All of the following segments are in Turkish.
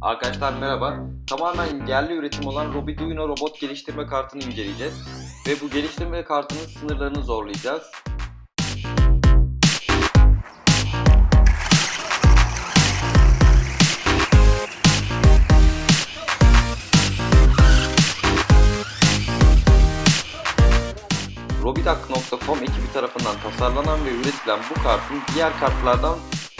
Arkadaşlar merhaba. Tamamen yerli üretim olan Robiduino robot geliştirme kartını inceleyeceğiz. Ve bu geliştirme kartının sınırlarını zorlayacağız. Robiduck.com ekibi tarafından tasarlanan ve üretilen bu kartın diğer kartlardan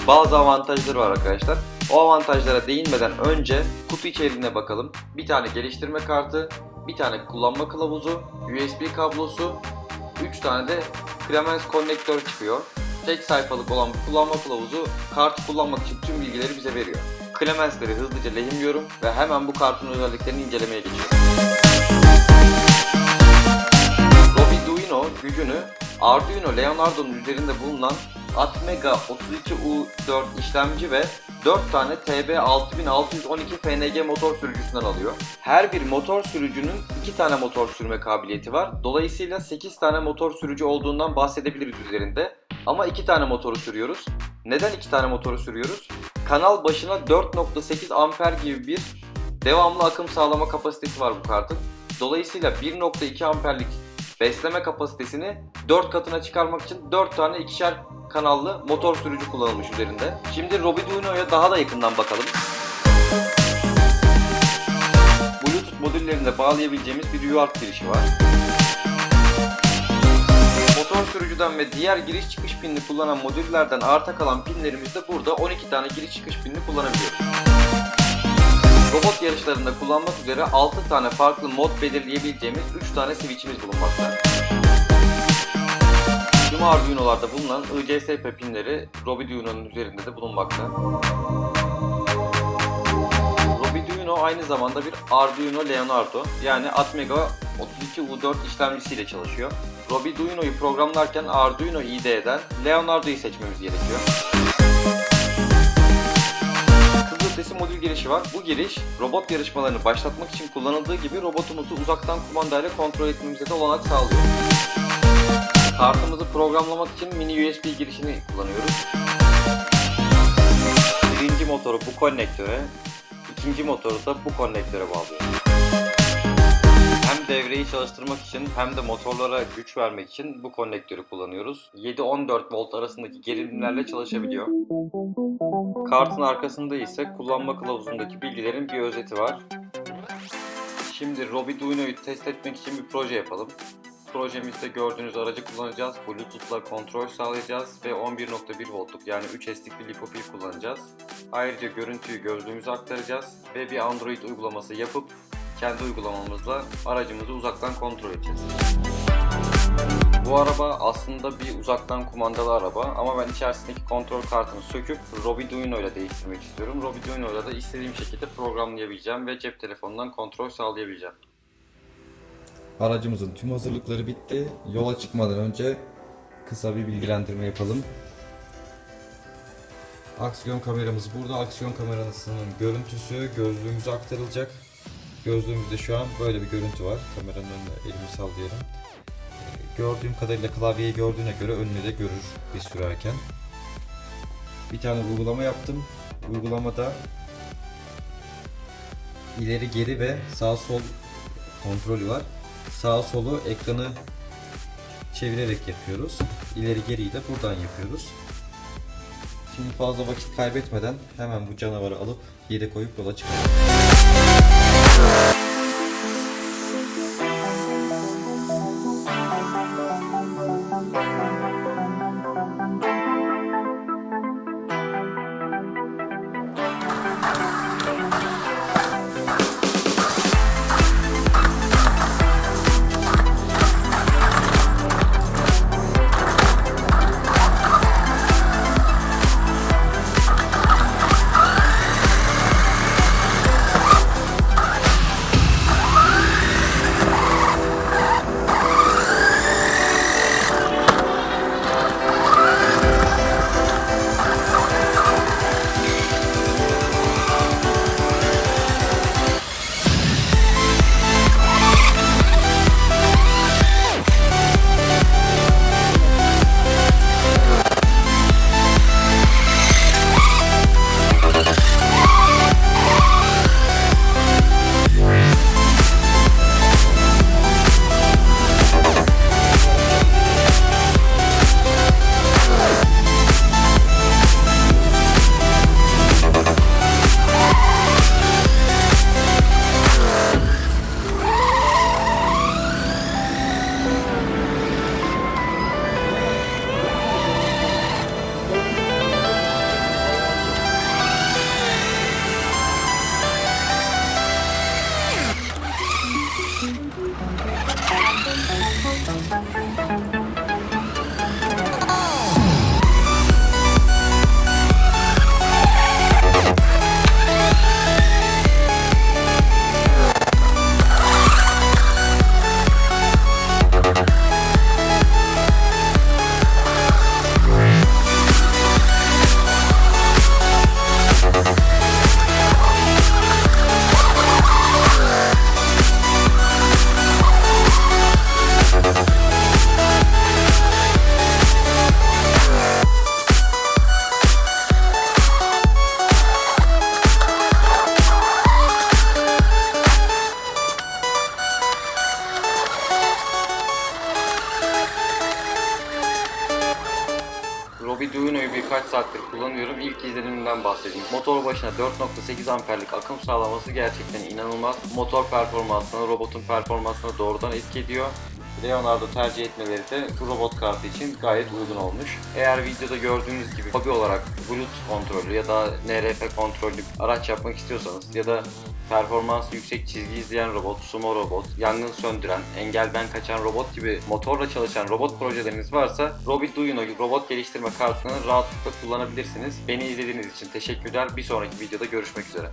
bazı avantajları var arkadaşlar. O avantajlara değinmeden önce kutu içeriğine bakalım. Bir tane geliştirme kartı, bir tane kullanma kılavuzu, USB kablosu, 3 tane de Clemens konnektör çıkıyor. Tek sayfalık olan bu kullanma kılavuzu kartı kullanmak için tüm bilgileri bize veriyor. Clemens'leri hızlıca lehimliyorum ve hemen bu kartın özelliklerini incelemeye geçiyorum. Robiduino gücünü Arduino Leonardo'nun üzerinde bulunan Atmega 32U4 işlemci ve 4 tane TB6612 FNG motor sürücüsünden alıyor. Her bir motor sürücünün 2 tane motor sürme kabiliyeti var. Dolayısıyla 8 tane motor sürücü olduğundan bahsedebiliriz üzerinde. Ama 2 tane motoru sürüyoruz. Neden 2 tane motoru sürüyoruz? Kanal başına 4.8 amper gibi bir devamlı akım sağlama kapasitesi var bu kartın. Dolayısıyla 1.2 amperlik besleme kapasitesini 4 katına çıkarmak için 4 tane ikişer kanallı motor sürücü kullanılmış üzerinde. Şimdi Robiduino'ya daha da yakından bakalım. Bluetooth modüllerinde bağlayabileceğimiz bir UART girişi var. Motor sürücüden ve diğer giriş çıkış pinini kullanan modüllerden arta kalan pinlerimizde burada 12 tane giriş çıkış pinini kullanabiliyoruz. Robot yarışlarında kullanmak üzere 6 tane farklı mod belirleyebileceğimiz 3 tane switch'imiz bulunmakta. Tüm Arduino'larda bulunan ICSP pinleri Robiduino'nun üzerinde de bulunmakta. Robiduino aynı zamanda bir Arduino Leonardo yani Atmega 32U4 işlemcisiyle çalışıyor. Robiduino'yu programlarken Arduino IDE'den Leonardo'yu seçmemiz gerekiyor. Modül girişi var. Bu giriş robot yarışmalarını başlatmak için kullanıldığı gibi robotumuzu uzaktan kumandayla kontrol etmemize de olanak sağlıyor. Kartımızı programlamak için mini USB girişini kullanıyoruz. Birinci motoru bu konnektöre, ikinci motoru da bu konnektöre bağlıyoruz. Devreyi çalıştırmak için hem de motorlara güç vermek için bu konnektörü kullanıyoruz. 7-14 volt arasındaki gerilimlerle çalışabiliyor. Kartın arkasında ise kullanma kılavuzundaki bilgilerin bir özeti var. Şimdi Robiduino'yu test etmek için bir proje yapalım. Projemizde gördüğünüz aracı kullanacağız. Bluetooth'la kontrol sağlayacağız ve 11.1 voltluk yani 3 S'lik bir LiPo pil kullanacağız. Ayrıca görüntüyü gözlüğümüze aktaracağız ve bir Android uygulaması yapıp kendi uygulamamızla aracımızı uzaktan kontrol edeceğiz. Bu araba aslında bir uzaktan kumandalı araba ama ben içerisindeki kontrol kartını söküp Robiduino ile değiştirmek istiyorum. Robiduino ile de istediğim şekilde programlayabileceğim ve cep telefonundan kontrol sağlayabileceğim. Aracımızın tüm hazırlıkları bitti. Yola çıkmadan önce kısa bir bilgilendirme yapalım. Aksiyon kameramız burada. Aksiyon kamerasının görüntüsü gözlüğümüze aktarılacak. Gözlüğümüzde şu an böyle bir görüntü var. Kameranın önüne elimi sallıyorum. Ee, Gördüğüm kadarıyla klavyeyi gördüğüne göre önüne de görür biz sürerken. Bir tane uygulama yaptım. Uygulamada ileri geri ve sağ sol kontrolü var. Sağ solu ekranı çevirerek yapıyoruz. İleri geriyi de buradan yapıyoruz. Şimdi fazla vakit kaybetmeden hemen bu canavarı alıp yere koyup yola çıkalım. Saattir kullanıyorum. İlk izlenimimden bahsedeyim. Motor başına 4.8 amperlik akım sağlaması gerçekten inanılmaz. Motor performansına, robotun performansına doğrudan etki ediyor. Leonardo tercih etmeleri de bu robot kartı için gayet uygun olmuş. Eğer videoda gördüğünüz gibi hobi olarak Bluetooth kontrollü ya da NRF kontrollü araç yapmak istiyorsanız ya da performansı yüksek çizgi izleyen robot, sumo robot, yangın söndüren, engelden kaçan robot gibi motorla çalışan robot projeleriniz varsa Robi Duino robot geliştirme kartını rahatlıkla kullanabilirsiniz. Beni izlediğiniz için teşekkürler. Bir sonraki videoda görüşmek üzere.